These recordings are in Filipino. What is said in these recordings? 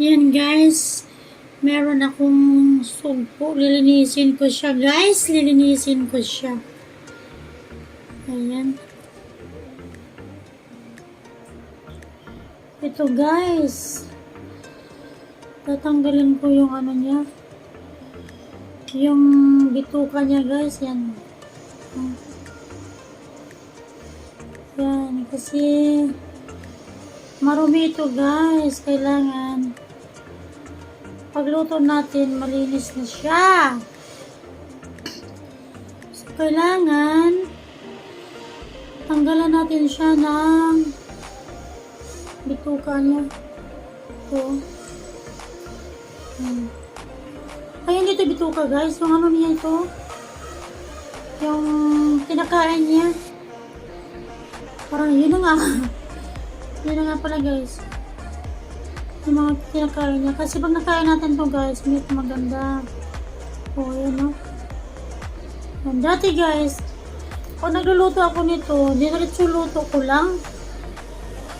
Yan guys, meron akong sugpo. Lilinisin ko siya guys. Lilinisin ko siya. Ayan. Ito guys. Tatanggalin ko yung ano niya. Yung bituka niya guys. Yan. Yan. Kasi marumi ito guys. Kailangan pagluto natin malinis na siya. So, kailangan tanggalan natin siya ng bituka niya. Ito. Hmm. Ay, hindi ito bituka guys. Yung ano niya ito. Yung kinakain niya. Parang yun nga. yun nga pala guys. Yung mga kinakain niya. Kasi pag nakain natin to guys, ito maganda. O, oh, yun no. Yan. Dati guys, kung nagluluto ako nito, diniritso luto ko lang.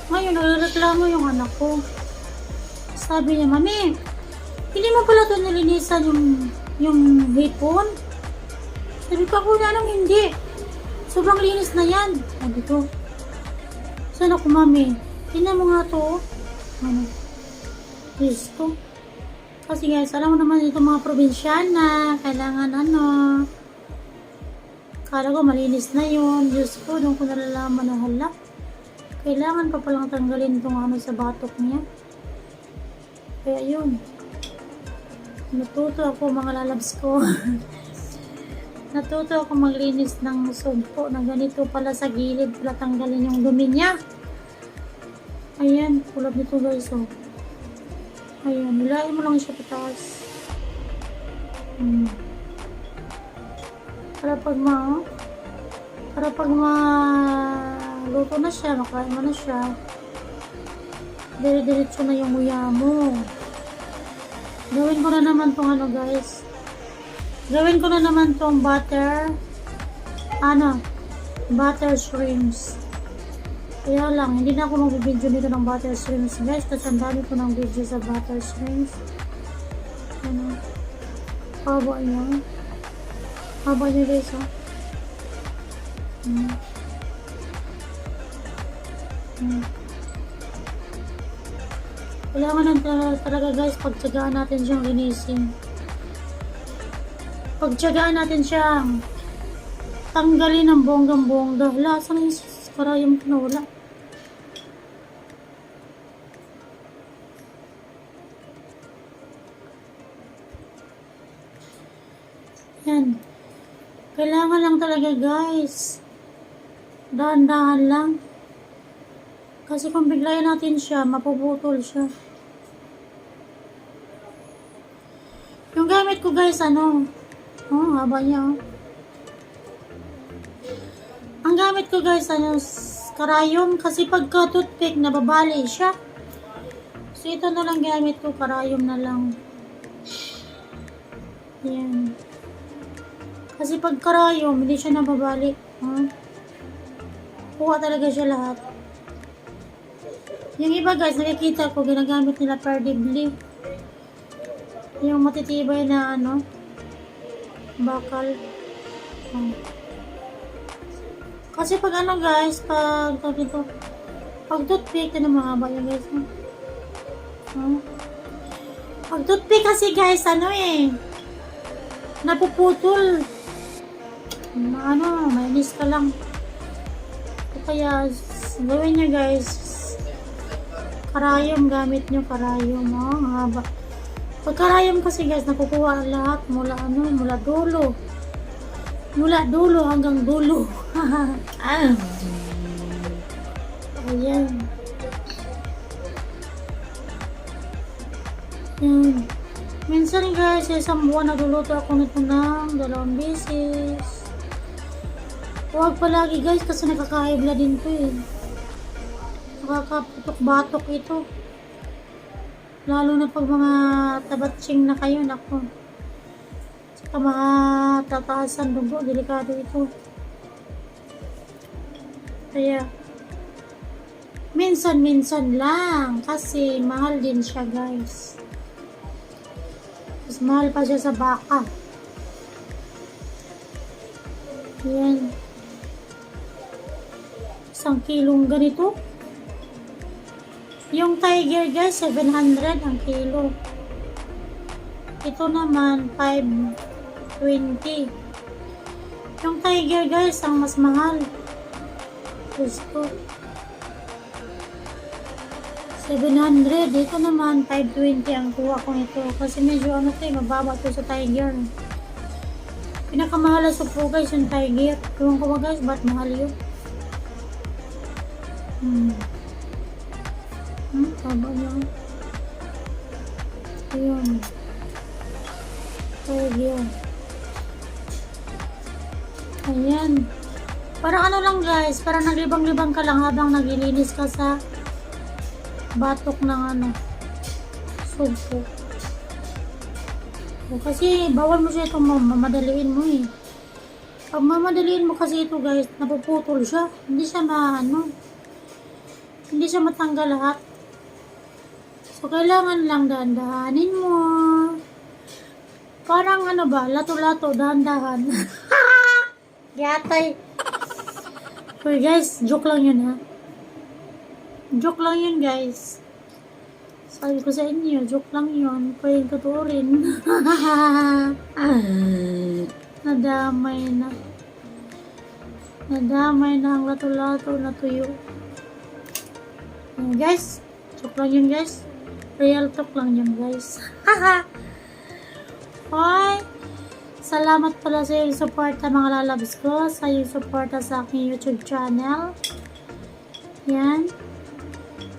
Ngayon, nagreklamo yung anak ko. Sabi niya, Mami, hindi mo pala ito nilinisan yung, yung hipon? Sabi ko, ako na hindi. Sobrang linis na yan. Sabi ko, saan ako, Mami? Tingnan mo nga to. Ano? Diyos ko. Kasi guys, alam mo naman dito mga probinsyana, kailangan ano, Kala ko malinis na yun. Diyos ko, doon ko nalalaman na hala. Kailangan pa palang tanggalin itong ano sa batok niya. Kaya yun. Natuto ako mga lalabs ko. Natuto ako maglinis ng sumpo na ganito pala sa gilid pala tanggalin yung dumi niya. Ayan, kulab nito guys oh. Ayan, nilain mo lang siya pataas. Hmm. Para pag ma para pag ma luto na siya, makain mo na siya. Dire-diretso na yung muya mo. Gawin ko na naman tong ano guys. Gawin ko na naman tong butter ano butter shrimps. Kaya lang, hindi na ako mag-video nito ng butter shrimps guys kasi ang dami ko ng video sa butter shrimps. Ano? Haba niya. Haba niya guys ha. Hmm. Hmm. Kailangan lang ta- talaga guys, pagtsagaan natin siyang linisin. Pagtsagaan natin siyang tanggalin ng bonggang-bongga. Wala, saan yung na wala? Yan. Kailangan lang talaga guys. Dahan-dahan lang. Kasi kung biglayan natin siya, mapuputol siya. Yung gamit ko guys, ano? Oh, haba niya oh. Gamit ko guys, ano, karayom. Kasi pagka toothpick, nababali siya. So, ito na lang gamit ko, karayom na lang. Yan. Kasi pag karayom, hindi siya nababali. Huh? Kuha talaga siya lahat. Yung iba guys, nakikita ko, ginagamit nila perdibly. Yung matitibay na ano, bakal. Oh. Kasi pag ano guys, pag tawag ito, pag toothpick, ano mahaba yun guys. Oh. Pag toothpick kasi guys, ano eh, napuputol. Na ano, mainis ka lang. Kaya, gawin nyo guys, karayom gamit nyo, karayom, oh, haba. Pag karayom kasi guys, nakukuha lahat mula ano, mula dulo. Mula dulo hanggang dulo. ah. Ayan. Yan. Minsan guys, isang buwan nagluluto ako nito ng dalawang beses. Huwag palagi guys kasi nakakaibla din to eh. Nakakaputok-batok ito. Lalo na pag mga tabatsing na kayo, nako. Saka mga tataasan dugo, delikado ito. Kaya, Minsan-minsan lang. Kasi mahal din siya guys. Mas mahal pa siya sa baka. Yan. Isang kilong ganito. Yung tiger guys, 700 ang kilo. Ito naman, 520. Yung tiger guys, ang mas mahal. Gusto. 700. Dito naman, 520 ang kuha ko nito. Kasi medyo ano to eh, mababa to sa tiger. Pinakamahal sa po guys, yung tiger. Ewan ko ba guys, ba't mahal yun? Hmm. Hmm, taba niya. Ayun. Tiger. Ayan. Parang ano lang guys, parang naglibang-libang ka lang habang naglilinis ka sa batok ng ano, sugpo. O, kasi bawal mo siya itong mam- mamadaliin mo eh. Pag mamadaliin mo kasi ito guys, napuputol siya. Hindi siya maano, hindi siya matanggal lahat. So, kailangan lang dahan-dahanin mo. Parang ano ba, lato-lato, dahan-dahan. Yatay. Uy guys, joke lang yun ha. Joke lang yun guys. Sabi ko sa inyo, joke lang yun. Pwede totoo rin. Nadamay na. Nadamay na ang lato-lato na tuyo. Ayan, guys, joke lang yun guys. Real talk lang yun guys. Hoy! Salamat pala sa iyong suporta mga lalabs ko, sa iyong suporta sa aking YouTube channel. Yan.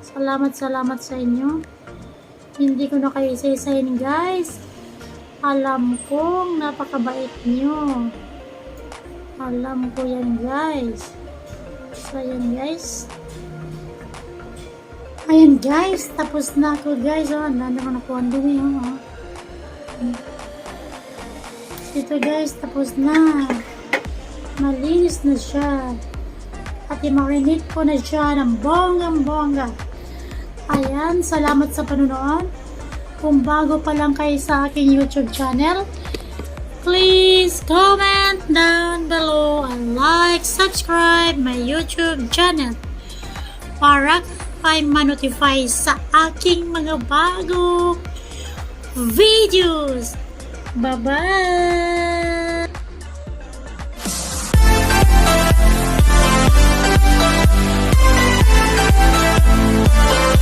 Salamat, salamat sa inyo. Hindi ko na kayo isa-isahin guys. Alam kong napakabait nyo. Alam ko yan guys. So yan guys. Ayan guys, tapos na ako guys. Oh, ang dami ko nakuha ang dumi. Oh. Ito guys, tapos na. Malinis na siya. At i-marinate ko na siya ng bonggang-bongga. Ayan, salamat sa panonood. Kung bago pa lang kayo sa aking YouTube channel, please comment down below and like, subscribe my YouTube channel para kayo ma-notify sa aking mga bagong videos. Bye-bye! We'll